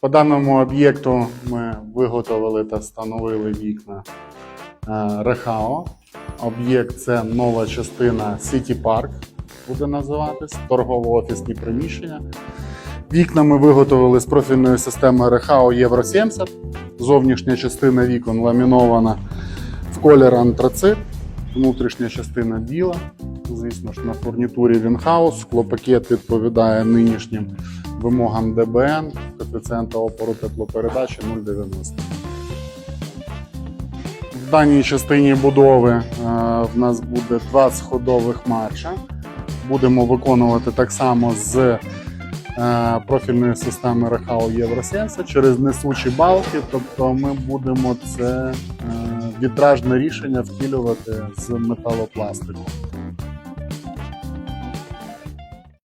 По даному об'єкту ми виготовили та встановили вікна е, Рехао. Об'єкт це нова частина City Park, буде називатись, торгово-офісні приміщення. Вікна ми виготовили з профільної системи Рехао Євро 70. Зовнішня частина вікон ламінована в колір антрацит, внутрішня частина біла. Звісно ж, на фурнітурі Вінхаус. Склопакет відповідає нинішнім вимогам ДБН, коефіцієнта опору теплопередачі 0,90. В даній частині будови е, в нас буде два сходових марша. Будемо виконувати так само з е, профільної системи Рехау Євросенса через несучі балки. Тобто ми будемо це е, вітражне рішення втілювати з металопластику.